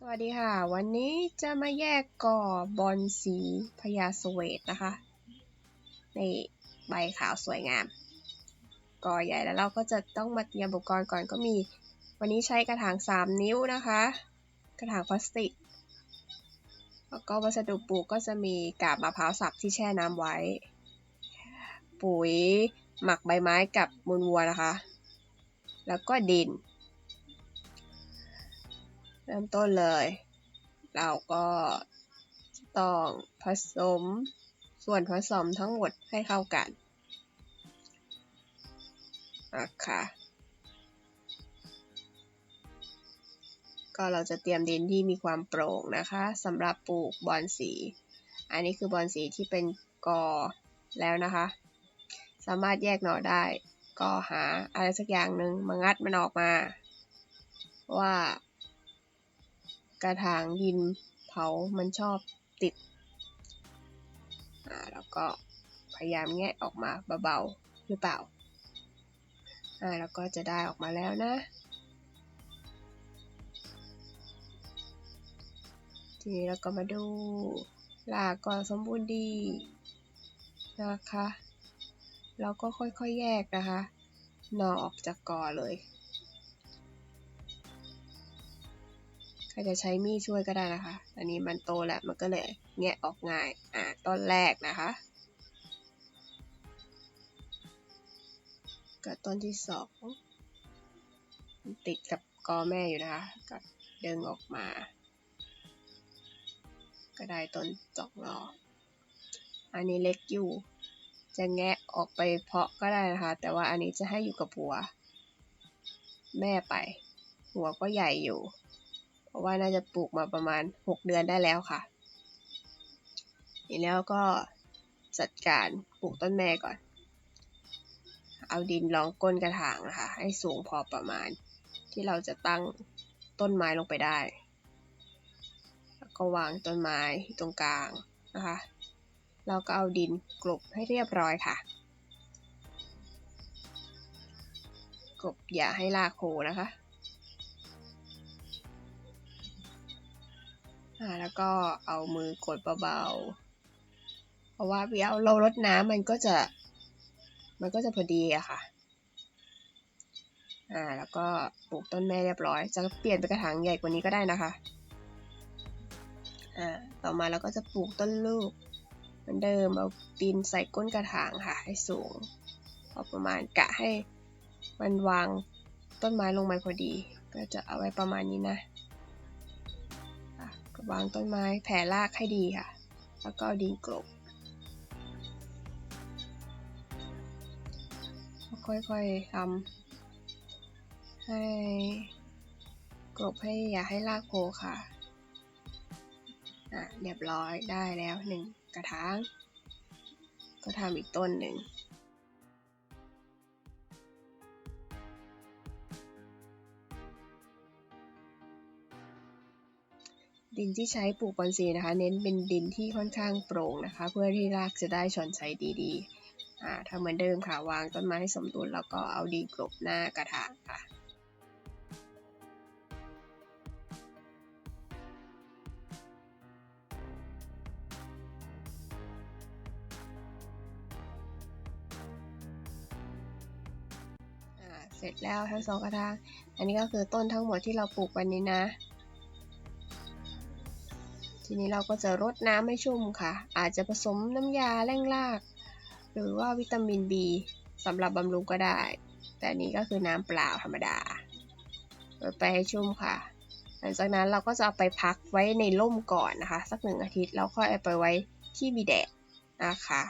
สวัสดีค่ะ วันนี้จะมาแยกก่อบอลสีพญาสเวตนะคะ ในใบขาวสวยงาม ก่อใหญ่แล้วเราก็จะต้องมาเตรียมอุปกรณ์ก่อนก็มี วันนี้ใช้กระถาง 3 นิ้วนะคะ กระถางพลาสติก แล้วก็วัสดุปลูกก็จะมีกาบมะพร้าวสับที่แช่น้ำไว้ ปุ๋ยหมักใบไม้กับมูลวัวนะคะ แล้วก็ดิน เริ่มต้นเลย เราก็ต้องผสมส่วนผสมทั้งหมดให้เข้ากันนะคะก็เราจะเตรียมดินที่มีความโปร่งนะคะสำหรับปลูกบอนสี อันนี้คือบอนสีที่เป็นกอแล้วนะคะ สามารถแยกหน่อได้ ก็หาอะไรสักอย่างหนึ่งมางัดมันออกมา ว่า กระถางดินเผามันชอบติด อ่า แล้วก็พยายามแงะออกมาเบาๆหรือเปล่า อ่า แล้วก็จะได้ออกมาแล้วนะ ทีนี้เราก็มาดูลากก็สมบูรณ์ดีนะคะ เราก็ค่อยๆแยกนะคะหน่อออกจากกอเลย รจะใช้มีดช่วยก็ได้นะคะ อันนี้มันโตแล้วมันก็เลยแงะออกง่าย อ่าต้นแรกนะคะ กับต้นที่สองติดกับกอแม่อยู่นะคะก็ดึงออกมา ก็ได้ต้นจอกหนออันนี้เล็กอยู่ จะแงะออกไปเพาะก็ได้นะคะ แต่ว่าอันนี้จะให้อยู่กับหัว แม่ไป หัวก็ใหญ่อยู่ เพราะว่าน่าจะปลูกมาประมาณ 6 เดือนได้แล้วค่ะทีแล้วก็จัดการปลูกต้นแม่ก่อน เอาดินรองก้นกระถางนะคะ ให้สูงพอประมาณ ที่เราจะตั้งต้นไม้ลงไปได้ แล้วก็วางต้นไม้ตรงกลางนะคะ เราก็เอาดินกลบให้เรียบร้อยค่ะ กลบอย่าให้ลากโคนะคะ อ่าแล้วก็เอามือกดเบาๆ เพราะว่าเวลาเราลดน้ำมันก็จะ มันก็จะพอดีอะค่ะ อ่าแล้วก็ปลูกต้นแม่เรียบร้อย จะเปลี่ยนเป็นกระถางใหญ่กว่านี้ก็ได้นะคะ อ่าต่อมาเราก็จะปลูกต้นลูกเหมือนเดิมเอาดินใส่ก้นกระถางค่ะ ให้สูงพอประมาณกะให้มันวางต้นไม้ลงมาพอดี ก็จะเอาไว้ประมาณนี้นะ วางต้นไม้แผ่รากให้ดีค่ะ แล้วก็ดินกลบค่อยๆทำให้กลบให้อย่าให้รากโผล่ค่ะ อะ เรียบร้อยได้แล้วหนึ่งกระถาง ก็ทำอีกต้นหนึ่ง ดินที่ใช้ปลูกบอนซีนะคะ เน้นเป็นดินที่ค่อนข้างโปร่งนะคะ เพื่อที่รากจะได้ชอนใชัยดีๆอ่าถ้าเหมือนเดิมค่ะวางต้นไม้ให้สมดุลแล้วก็เอาดินกลบหน้ากระถางค่ะเสร็จแล้วทั้งสองกระถาง อันนี้ก็คือต้นทั้งหมดที่เราปลูกวันนี้นะ ทีนี้เราก็จะรดน้ำให้ชุ่มค่ะ อาจจะผสมน้ำยาแร่งราก หรือว่าวิตามิน B สำหรับบำรุงก็ได้ แต่นนี้ก็คือน้ำเปล่าธรรมดารดไปให้ชุ่มค่ะ หลังจากนั้นเราก็จะเอาไปพักไว้ในร่มก่อนนะคะ สักหนึ่งอาทิตย์แล้วค่อยเอาไปไว้ที่มีแดดนะคะ